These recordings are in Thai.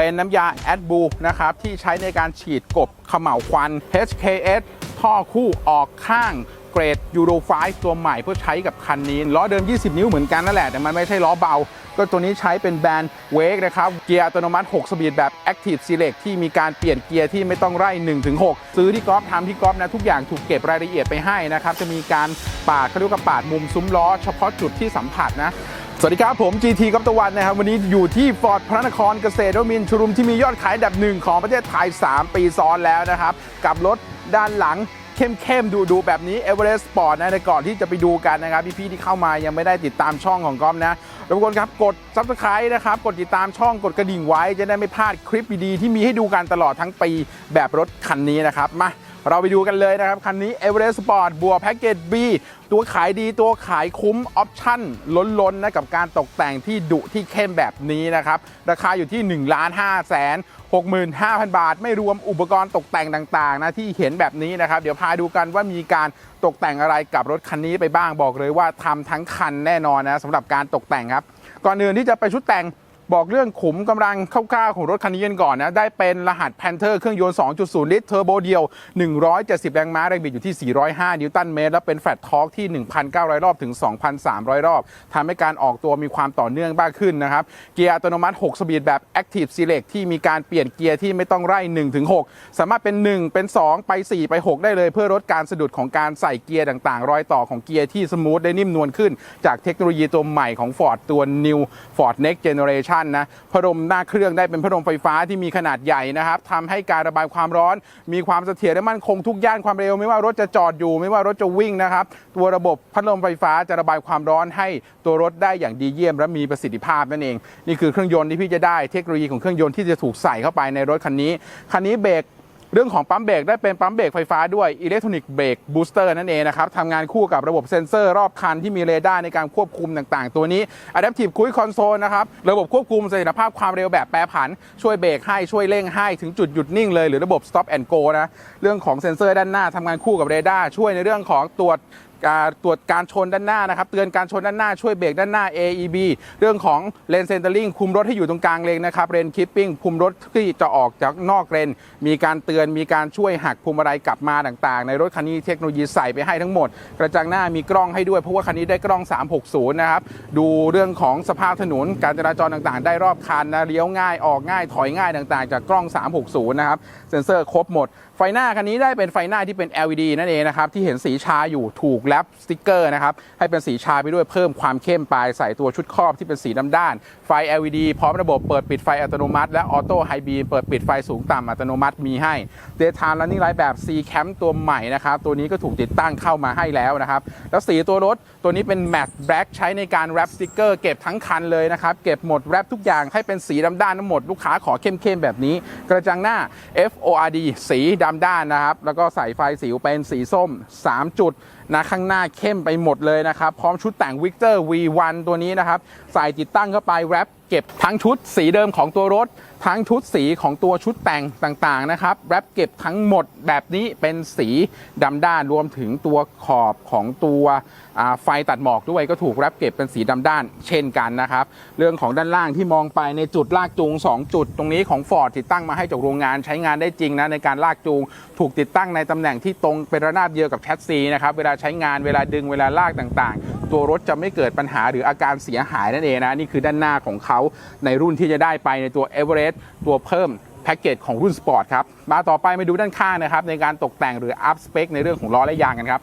เป็นน้ำยาแอดบูนะครับ ที่ใช้ในการฉีดกบเขม่าวควัน HKS ท่อคู่ออกข้างเกรดยูโร5ตัวใหม่เพื่อใช้กับคันนี้ ล้อเดิม 20 นิ้วเหมือนกันนั่นแหละ แต่มันไม่ใช่ล้อเบา ก็ตัวนี้ใช้เป็นแบรนด์เวกนะครับ เกียร์อัตโนมัติ 6 สปีดแบบ Active Select ที่มีการเปลี่ยนเกียร์ที่ไม่ต้องไล่1-6 ซื้อที่กอล์ฟทำที่กอล์ฟนะ ทุกอย่างถูกเก็บรายละเอียดไปให้นะครับ จะมีการปาดเขาเรียกว่าปาดมุมซุ้มล้อ เฉพาะจุดที่สัมผัสนะ สวัสดีครับ ผม GT กัปตะวันนะครับ วันนี้อยู่ที่ฟอร์ดพระนครเกษตรมินชุมที่มียอดขายดับหนึ่งของประเทศไทย 3 ปีซ้อนแล้วนะครับ กับรถด้านหลังเข้มๆ ดูๆแบบนี้ Everest Sport นะในก่อนที่จะไปดูกันนะครับ พี่ๆที่เข้ามายังไม่ได้ติดตามช่องของก๊อฟนะรบกวนครับ กด Subscribe นะครับ กดติดตามช่องกดกระดิ่งไว้จะได้ไม่พลาดคลิปดีๆที่มีให้ดูกันตลอดทั้งปีแบบรถคันนี้นะครับมา เราไปดูกันเลยนะครับ คันนี้ Everest Sport บัวแพ็กเกจ B ตัวขายดีตัวขายคุ้ม ออปชั่น ล้นๆนะกับการตกแต่งที่ดุที่เข้มแบบนี้นะครับ ราคาอยู่ที่ 1 5 5 65,000 บาท ไม่รวมอุปกรณ์ตกแต่งต่างๆนะที่เห็นแบบนี้นะครับ เดี๋ยวพาดูกันว่ามีการตกแต่งอะไรกับรถคันนี้ไปบ้างบอกเลยว่าทำทั้งคันแน่นอนนะสำหรับการตกแต่งครับ ก่อนอื่นที่จะไปชุดแต่ง บอกเรื่องขุมกำลังคร่าวๆของรถคันนี้กันก่อนนะได้เป็นรหัส Panther เครื่องยนต์ 2.0 ลิตรเทอร์โบเดียว 170 แรงม้าแรงบิดอยู่ที่ 405 นิวตันเมตร และเป็นแฟลตทอร์กที่ 1,900 รอบถึง 2,300 รอบทำให้การออกตัวมีความต่อเนื่องมากขึ้นนะครับ เกียร์อัตโนมัติ 6 สปีดแบบ Active Select ที่มีการเปลี่ยนเกียร์ที่ไม่ต้องไล่1-6สามารถเป็น 1 เป็น 2 ไป 4 ไป 6 ได้เลย เพื่อลดการสะดุดของการใส่เกียร์ต่างๆ รอยต่อของเกียร์ที่สมูทได้นิ่มนวลขึ้น จากเทคโนโลยีตัวใหม่ของ Ford ตัว New Ford Next Generation นะพัดลมหน้าเครื่องได้เป็นพัดลมไฟฟ้าที่มีขนาดใหญ่นะครับทำให้การระบายความร้อน มีความเสถียรและมั่นคงทุกย่านความเร็ว ไม่ว่ารถจะจอดอยู่ ไม่ว่ารถจะวิ่งนะครับ ตัวระบบพัดลมไฟฟ้าจะระบายความร้อนให้ตัวรถได้อย่างดีเยี่ยม และมีประสิทธิภาพนั่นเอง นี่คือเครื่องยนต์ที่พี่จะได้เทคโนโลยีของเครื่องยนต์ที่จะถูกใส่เข้าไปในรถคันนี้คันนี้เบรก เรื่องของปั๊มเบรกได้เป็นปั๊มเบรกไฟฟ้าด้วยอิเล็กทรอนิกส์เบรกบูสเตอร์นั่นเองนะครับทำงานคู่กับระบบเซ็นเซอร์รอบคันที่มีเรดาร์ในการควบคุมต่างๆ ตัวนี้ Adaptive Cruise Control นะครับ ระบบควบคุมสถียรภาพความเร็วแบบแปรผัน ช่วยเบรกให้ช่วยเร่งให้ถึงจุดหยุดนิ่งเลยหรือระบบ Stop and Go นะ เรื่องของเซ็นเซอร์ด้านหน้าทำงานคู่กับเรดาร์ช่วยในเรื่องของตรวจ ตรวจการชนด้านหน้านะครับ เตือนการชนด้านหน้าช่วยเบรกด้านหน้า AEB เรื่องของเลนเซนเตอร์ลิงคุมรถให้อยู่ตรงกลางเลนนะครับเลนคิปปิ้งคุมรถที่จะออกจากนอกเลนมีการเตือนมีการช่วยหักพวงมาลัยกลับมาต่างๆ ในรถคันนี้เทคโนโลยีใส่ไปให้ทั้งหมด กระจังหน้ามีกล้องให้ด้วยเพราะว่าคันนี้ได้กล้อง 360 นะครับ ดูเรื่องของสภาพถนนการจราจรต่างๆ ได้รอบคันนะเลี้ยวง่ายออกง่ายถอยง่ายต่างๆ จากกล้อง 360 นะครับเซ็นเซอร์ครบหมด ไฟหน้าคันนี้ได้เป็นไฟหน้าที่เป็น LED นั่นเองนะครับที่เห็นสีชาอยู่ถูกแรปสติกเกอร์นะครับให้เป็นสีชาไปด้วยเพิ่มความเข้มไปใส่ตัวชุดครอบที่เป็นสีดำด้าน ไฟ LED พร้อมระบบเปิดปิดไฟอัตโนมัติ และออโต้ไฮบีเปิดปิดไฟสูงต่ำอัตโนมัติมีให้ Daytime Running Light แบบ C Cam ตัวใหม่นะครับตัวนี้ก็ถูกติดตั้งเข้ามาให้แล้วนะครับแล้วสีตัวรถตัวนี้เป็น Matte Black ใช้ในการแรปสติกเกอร์เก็บทั้งคันเลยนะครับเก็บหมดแรปทุกอย่างให้เป็นสีดำด้านทั้งหมดลูกค้าขอเข้มๆแบบนี้ กระจังหน้า FORD สีดำด้านนะครับแล้วก็ใส่ไฟสีเป็นสีส้ม 3 จุด นะข้างหน้าเข้มไปหมดเลยนะครับ พร้อมชุดแต่ง Victor V1 ตัวนี้นะครับ ใส่ติดตั้งเข้าไปแรป เก็บทั้งชุดสีเดิมของตัวรถ ทั้งชุดสีของตัวชุดแต่งต่างๆนะครับแรปเก็บทั้งหมดแบบนี้เป็นสีดำด้านรวมถึงตัวขอบของตัวไฟตัดหมอกด้วยก็ถูกแรปเก็บเป็นสีดำด้าน เช่นกันนะครับ เรื่องของด้านล่างที่มองไปในจุดลากจูง 2 จุด ตรงนี้ของ Ford ติดตั้งมาให้จากโรงงานใช้งานได้จริงนะในการลากจูง ถูกติดตั้งในตำแหน่งที่ตรงเป็นระนาบเดียวกับแชสซีนะครับเวลาใช้งานเวลาดึงเวลาลากต่างๆ ตัวรถจะไม่เกิดปัญหาหรืออาการเสียหายนั่นเองนะนี่คือด้านหน้าของเขาในรุ่นที่จะได้ไปในตัว e v e r e s t ตัวเพิ่มแพ็กเกจของรุ่นสปอร์ตครับ มาต่อไปมาดูด้านข้างนะครับ ในการตกแต่งหรืออัพสเปคในเรื่องของล้อและยางกันครับ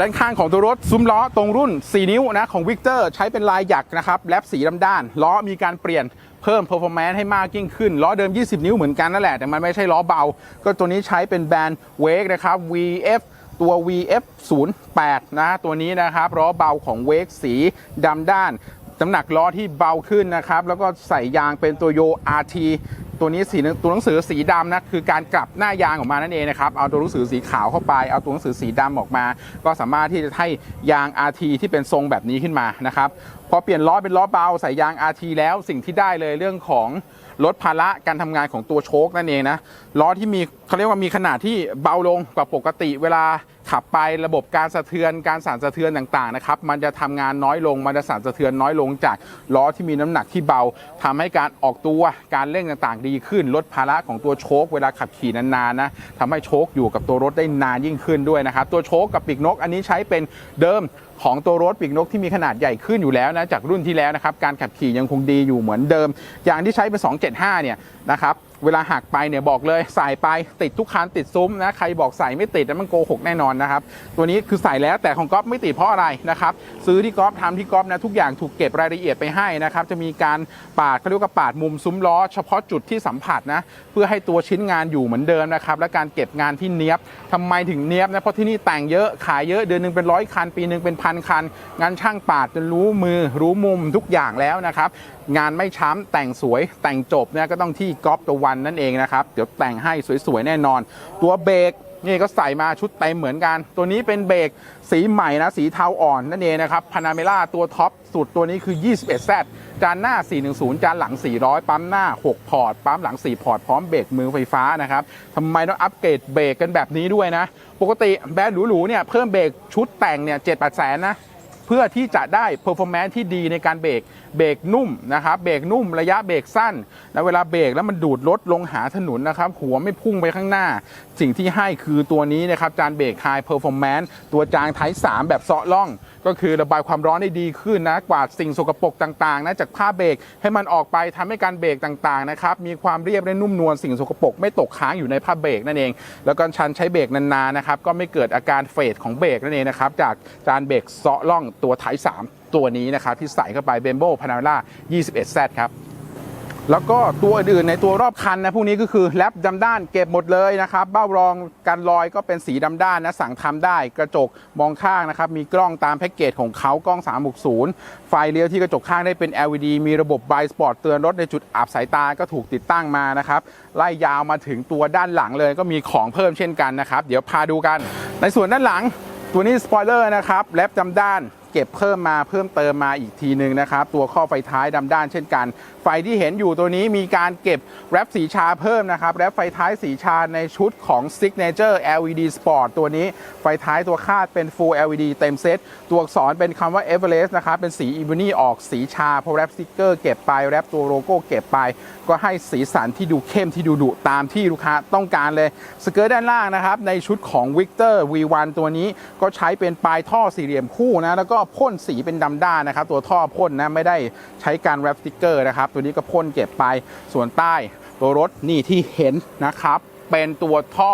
ด้านข้างของตัวรถซุ้มล้อตรงรุ่น 4 นิ้วนะของ Victor ใช้เป็นลายหยักนะครับแลบสีดำด้าน ล้อมีการเปลี่ยนเพิ่ม performance ให้มากยิ่งขึ้น ล้อเดิม 20 นิ้วเหมือนกันนั่นแหละ แต่มันไม่ใช่ล้อเบา ก็ตัวนี้ใช้เป็นแบรนด์ Wake นะครับ VF ตัว VF 08นะตัวนี้นะครับล้อเบาของ Wake สีดำด้าน น้ำหนักล้อที่เบาขึ้นนะครับ แล้วก็ใส่ยางเป็นตัวโย RT ตัวนี้สีตัวหนังสือสีดำนะคือการกลับหน้ายางออกมานั่นเองนะครับเอาตัวหนังสือสีขาวเข้าไปเอาตัวหนังสือสีดำออกมา ก็สามารถที่จะให้ยาง RT ที่เป็นทรงแบบนี้ขึ้นมานะครับพอเปลี่ยนล้อเป็นล้อเบาใส่ยาง RT แล้วสิ่งที่ได้เลยเรื่องของลดภาระการทำงานของตัวโชคนั่นเองนะล้อที่มีเขาเรียกว่ามีขนาดที่เบาลงกว่าปกติเวลา ขับไประบบการสะเทือนการสั่นสะเทือนต่างๆนะครับมันจะทำงานน้อยลงมันจะสั่นสะเทือนน้อยลงจากล้อที่มีน้ำหนักที่เบาทำให้การออกตัวการเร่งต่างๆ ดีขึ้น ลดภาระของตัวโชคเวลาขับขี่นานๆนะทำให้โชคอยู่กับตัวรถได้นานยิ่งขึ้นด้วยนะครับตัวโชคกับปีกนกอันนี้ใช้เป็นเดิมของตัวรถปีกนกที่มีขนาดใหญ่ขึ้นอยู่แล้วนะจากรุ่นที่แล้วนะครับการขับขี่ยังคงดีอยู่เหมือนเดิม อย่างที่ใช้เป็น 275 เนี่ยนะครับ เวลาหักไปเนี่ยบอกเลยใส่ไปติดทุกคันติดซุ้มนะใครบอกใส่ไม่ติดนั้นมันโกหกแน่นอนนะครับตัวนี้คือใส่แล้วแต่ของก๊อฟไม่ติดเพราะอะไรนะครับซื้อที่ก๊อฟทำที่ก๊อฟนะทุกอย่างถูกเก็บรายละเอียดไปให้นะครับจะมีการปาดเขาเรียกว่าปาดมุมซุ้มล้อ เฉพาะจุดที่สัมผัสนะเพื่อให้ตัวชิ้นงานอยู่เหมือนเดิมนะครับและการเก็บงานที่เนี้ยบทำไมถึงเนี้ยบนะเพราะที่นี่แต่งเยอะขายเยอะเดือนหนึงเป็นร้อยคันปีหนึ่งเป็นพันคันงานช่างปาดจนรู้มือรู้มุมทุกอย่างแล้วนะครับ งานไม่ช้ำแต่งสวยแต่งจบเนี่ยก็ต้องที่ก๊อฟตัววันนั่นเองนะครับ เดี๋ยวแต่งให้สวยๆแน่นอน ตัวเบรกนี่ก็ใส่มาชุดเต็มเหมือนกัน ตัวนี้เป็นเบรกสีใหม่นะ สีเทาอ่อนนั่นเองนะครับพานาเมล่าตัวท็อปสุดตัวนี้คือ 21Z จานหน้า 410 จานหลัง 400 ปั๊มหน้า 6 พอร์ต ปั๊มหลัง 4 พอร์ต พร้อมเบรกมือไฟฟ้านะครับทำไมต้องอัปเกรดเบรกกันแบบนี้ด้วยนะ ปกติแบรนด์หรูๆเนี่ยเพิ่มเบรกชุดแต่งเนี่ย7-8แปดแสนนะ พื่อที่จะได้ performance ที่ดีในการเบรกเบรกนุ่มนะครับเบรกนุ่มระยะเบรกสั้นแล้วเวลาเบรกแล้วมันดูดรถลงหาถนนนะครับ หัวไม่พุ่งไปข้างหน้า สิ่งที่ให้คือตัวนี้นะครับจานเบรก High Performance ตัวจางไทป์3แบบเซาะล่อง ก็คือระบายความร้อนได้ดีขึ้นนะกวาดสิ่งสกปรกต่างๆนะจากผ้าเบรกให้มันออกไปทำให้การเบรกต่างๆนะครับมีความเรียบและนุ่มนวลสิ่งสกปรกไม่ตกค้างอยู่ในผ้าเบรกนั่นเอง แล้วก็ชันใช้เบรกนานๆนะครับก็ไม่เกิดอาการเฟดของเบรกนั่นเองนะครับจากจานเบรกเซาะล่องตัวไทป์3ตัวนี้นะครับที่ใส่เข้าไปเบมโบพานาล่า 21Z ครับแล้วก็ตัวอื่นในตัวรอบคันนะพวกนี้ก็คือแรปดำด้านเก็บหมดเลยนะครับ เบ้ารองกันรอยก็เป็นสีดำด้านนะสั่งทำได้กระจกมองข้างนะครับ มีกล้องตามแพ็กเกจของเขากล้อง 360 ไฟเลี้ยวที่กระจกข้างได้เป็น LED มีระบบไบสปอร์ตเตือนรถในจุดอับสายตาก็ถูกติดตั้งมานะครับ ไล่ยาวมาถึงตัวด้านหลังเลยก็มีของเพิ่มเช่นกันนะครับ เดี๋ยวพาดูกัน ในส่วนด้านหลังตัวนี้สปอยเลอร์นะครับแรปดำด้าน เก็บเพิ่มมาเพิ่มเติมมาอีกทีหนึ่งนะครับ ตัวข้อไฟท้ายดำด้านเช่นกัน ไฟที่เห็นอยู่ตัวนี้มีการเก็บแรปสีชาเพิ่มนะครับแรปไฟท้ายสีชาในชุดของ Signature LED Sport ตัวนี้ไฟท้ายตัวคาดเป็น Full LED เต็มเซตตัวอักษรเป็นคำว่า Everest นะครับเป็นสีอี o นีออกสีชาพอแรปสติกเกอร์เก็บไปแรปตัวโลโก้เก็บไป ก็ให้สีสันที่ดูเข้มที่ดูดุตามที่ลูกค้าต้องการเลยสเกิร์ตด้านล่างนะครับในชุดของ Victor V1 ตัวนี้ก็ใช้เป็นปลายท่อสี่เหลี่ยมคู่นะแล้วก็พ่นสีเป็นดำด้านนะครับ ตัวท่อพ่นนะไม่ได้ใช้การแรปสติกเกอร์นะครับ ตัวนี้ก็พ่นเก็บไปส่วนใต้ตัวรถนี่ที่เห็นนะครับ เป็นตัวท่อ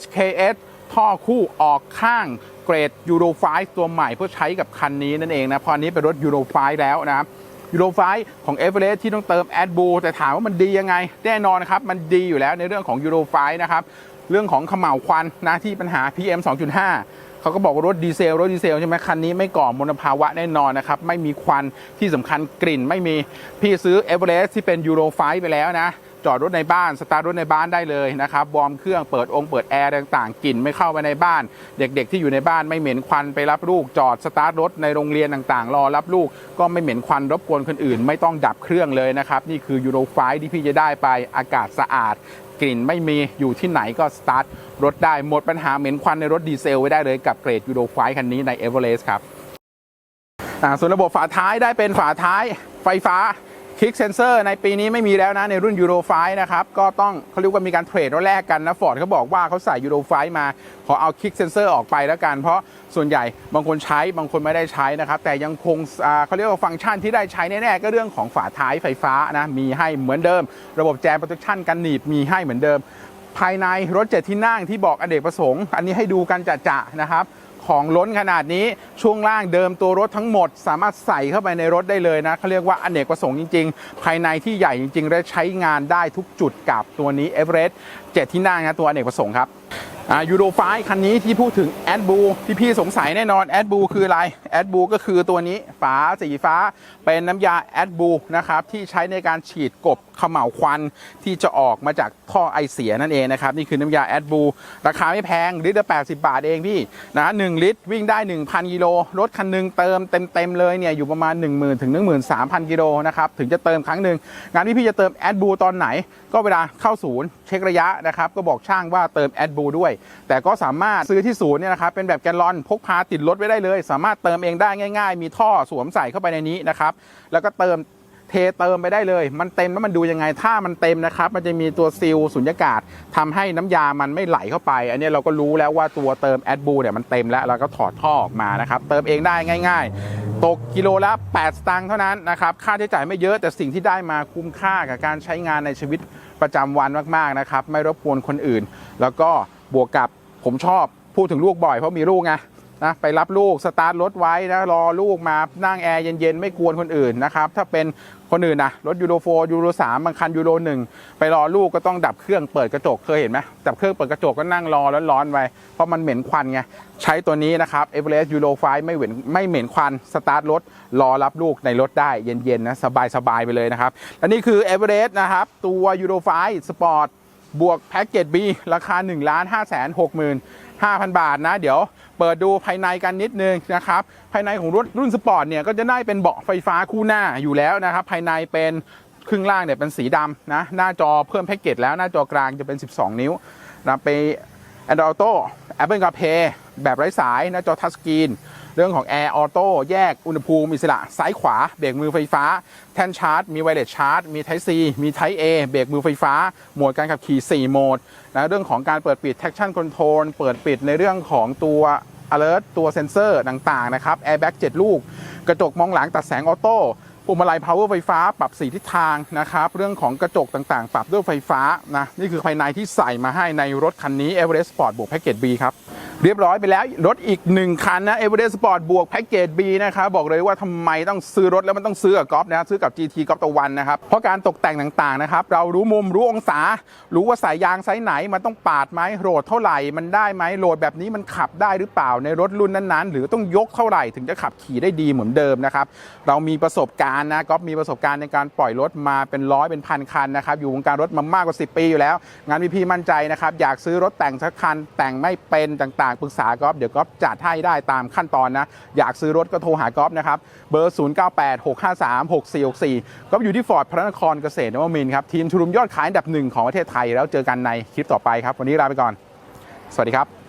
HKS ท่อคู่ออกข้างเกรด Euro 5ตัวใหม่เพื่อใช้กับคันนี้นั่นเองนะพราะอันนี้เป็นรถ Euro 5แล้วนะครับยูโรไฟของเอเวอเรสที่ต้องเติมแอดบูแต่ถามว่ามันดียังไง แน่นอนครับ มันดีอยู่แล้วในเรื่องของยูโรไฟนะครับ เรื่องของขม่าวควันนะที่ปัญหา PM 2.5 เขาก็บอกว่ารถดีเซลรถดีเซลใช่ไหมคันนี้ไม่ก่อมลภาวะแน่นอนนะครับไม่มีควันที่สำคัญกลิ่นไม่มีพี่ซื้อเอเวอเรสต์ที่เป็นยูโรไฟไปแล้วนะจอดรถในบ้าน สตาร์ทรถในบ้านได้เลยนะครับวอร์มเครื่องเปิดองค์เปิดแอร์ต่างๆกลิ่นไม่เข้าไปในบ้าน เด็กๆที่อยู่ในบ้านไม่เหม็นควันไปรับลูก จอดสตาร์ทรถในโรงเรียนต่างๆ รอรับลูก ก็ไม่เหม็นควันรบกวนคนอื่น ไม่ต้องดับเครื่องเลยนะครับ นี่คือยูโรไฟที่พี่จะได้ไปอากาศสะอาด กลิ่นไม่มีอยู่ที่ไหนก็สตาร์ทรถได้หมดปัญหาเหม็นควันในรถดีเซลไว้ได้เลยกับเกรดยูโรไฟคันนี้ในเอเวอเรสต์ครับอ่าส่วนระบบฝาท้ายได้เป็นฝาท้ายไฟฟ้า คลิกเซนเซอร์ในปีนี้ไม่มีแล้วนะในรุ่นยูโรไฟนะครับ ก็ต้องเขาเรียกว่ามีการเทรดแล้วแลกกันนะฟอร์ดเขาบอกว่าเขาใส่ยูโรไฟมา ขอเอาคลิกเซนเซอร์ออกไปแล้วกัน เพราะส่วนใหญ่บางคนใช้บางคนไม่ได้ใช้นะครับ แต่ยังคงเขาเรียกว่าฟังก์ชันที่ได้ใช้แน่ๆ ก็เรื่องของฝาท้ายไฟฟ้านะมีให้เหมือนเดิม ระบบแจมโปรเทคชั่นกันหนีบมีให้เหมือนเดิม ภายในรถเจ็ดที่นั่งที่บอกอเนกประสงค์ อันนี้ให้ดูกันจะๆนะครับ ของล้นขนาดนี้ช่วงล่างเดิมตัวรถทั้งหมด สามารถใส่เข้าไปในรถได้เลยนะเขาเรียกว่าอเนกประสงค์จริง ๆ ภายในที่ใหญ่จริง ๆ และใช้งานได้ทุกจุดกับตัวนี้ e v e r e s t 7ที่นั่งนะตัวอเนกประสงค์ครับ ยูโรไฟคันนี้ที่พูดถึงแอดบูที่พี่สงสัยแน่นอนแอดบูคืออะไรแอดบูก็คือตัวนี้ฝาสีฟ้าเป็นน้ำยาแอดบูนะครับที่ใช้ในการฉีดกบเขม่าควันที่จะออกมาจากท่อไอเสียนั่นเองนะครับ นี่คือน้ำยาแอดบูราคาไม่แพง ลิตรละ 80 บาทเองพี่นะหนึ่งลิตร วิ่งได้ 1,000 กิโลรถคันหนึงเติมเต็ม ๆ เลยเนี่ยอยู่ประมาณ 10,000 ถึง 13,000 กิโลนะครับถึงจะเติมครั้งหนึ่งงานที่พี่จะเติมแอดบูตอนไหน ก็เวลาเข้าศูนย์เช็คระยะนะครับก็บอกช่างว่าเติมแอดบูด้วยแต่ก็สามารถซื้อที่ศูนย์เนี่ยนะครับเป็นแบบแกลลอนพกพาติดรถไว้ได้เลย สามารถเติมเองได้ง่าย ๆ มีท่อสวมใส่เข้าไปในนี้นะครับแล้วก็เติมเทเติมไปได้เลย มันเต็มแล้วมันดูยังไง ถ้ามันเต็มนะครับ มันจะมีตัวซีลสุญญากาศทำให้น้ำยามันไม่ไหลเข้าไป อันนี้เราก็รู้แล้วว่าตัวเติมแอดบูเนี่ยมันเต็มแล้วเราก็ถอดท่อออกมานะครับ เติมเองได้ง่าย ๆ ตกกิโลละ 8 สตางค์เท่านั้นนะครับ ค่าใช้จ่ายไม่เยอะแต่สิ่งที่ได้มาคุ้มค่ากับการใช้งานในชีวิตประจำวันมากๆนะครับ ไม่รบกวนคนอื่น แล้วก็บวกกับผมชอบพูดถึงลูกบ่อยเพราะมีลูกไงนะไปรับลูกสตาร์ทรถไว้นะรอลูกมานั่งแอร์เย็นๆ ไม่กวนคนอื่นนะครับ ถ้าเป็นคนอื่นนะรถยูโรโฟยูโรสามบางคันยูโรหนึ่งไปรอลูกก็ต้องดับเครื่องเปิดกระจกเคยเห็นไหมดับเครื่องเปิดกระจกก็นั่งรอร้อนๆไว้เพราะมันเหม็นควันไงใช้ตัวนี้นะครับเอเวอเรสต์ยูโรไฟไม่เหม็นไม่เหม็นควันสตาร์ทรถรอรับลูกในรถได้เย็นๆนะสบายๆไปเลยนะครับและนี่คือเอเวอเรสต์นะครับตัวยูโรไฟสปอร์ต บวกแพ็กเกจ B ราคา 1 5 6 5 5,000 บาทนะ เดี๋ยวเปิดดูภายในกันนิดนึงนะครับ ภายในของรถรุ่นสปอร์ตเนี่ย ก็จะได้เป็นเบาะไฟฟ้าคู่หน้าอยู่แล้วนะครับ ภายในเป็นครึ่งล่างเนี่ยเป็นสีดำนะ หน้าจอเพิ่มแพ็กเกจแล้วหน้าจอกลางจะเป็น 12 นิ้วนะไป Android Auto Apple CarPlay แบบไร้สายหน้าจอทัชสกรีน เรื่องของแอร์ออโต้แยกอุณหภูมิอิสระซ้ายขวาเบรกมือไฟฟ้า แท่นชาร์จ มีไวเลสชาร์จ มีไทซีมีไทเอเบรกมือไฟฟ้า โหมดการขับขี่ 4 โหมดนะเรื่องของการเปิดปิด traction control เปิดปิดในเรื่องของตัว alert ตัวเซ็นเซอร์ต่างๆนะครับแอร์แบ็ก7ลูก กระจกมองหลังตัดแสงออโต้ พวงมาลัย power ไฟฟ้าปรับสีทิศทางนะครับ เรื่องของกระจกต่างๆ ปรับด้วยไฟฟ้านะนี่คือภายในที่ใส่มาให้ในรถคันนี้ Everest Sport บวกแพ็กเกจ B ครับ เรียบร้อยไปแล้ว รถอีกหนึ่งคันนะ Everest Sport บวกแพ็กเกจ B นะครับ บอกเลยว่าทำไมต้องซื้อรถแล้วมันต้องซื้อกับกอล์ฟนะซื้อกับ GT กอล์ฟตะวันนะครับ เพราะการตกแต่งต่างๆนะครับเรารู้มุมรู้องศา รู้ว่าสายยางไซส์ไหนมันต้องปาดไหมโหลดเท่าไหร่มันได้ไหมโหลดแบบนี้มันขับได้หรือเปล่าในรถรุ่นนั้นๆ หรือต้องยกเท่าไหร่ถึงจะขับขี่ได้ดีเหมือนเดิมนะครับเรามีประสบการณ์นะกอล์ฟมีประสบการณ์ในการปล่อยรถมาเป็นร้อยเป็นพันคันนะครับอยู่วงการรถมามากกว่า 10 ปีอยู่แล้ว งานพี่ๆมั่นใจนะครับอยากซื้อรถแต่งสักคันแต่งไม่เป็นต่างๆปรึกษากอล์ฟเดี๋ยวกอล์ฟจัดให้ได้ตามขั้นตอนนะอยากซื้อรถก็โทรหากอล์ฟนะครับเบอร์ 0 9 8 6 5 3 6 4 6 4กอล์ฟอยู่ที่ฟอร์ดพระนครเกษตรนวมินทร์ครับทีมชุมยอดขายอันดับหนึ่งของประเทศไทยแล้วเจอกันในคลิปต่อไปครับวันนี้ลาไปก่อน สวัสดีครับ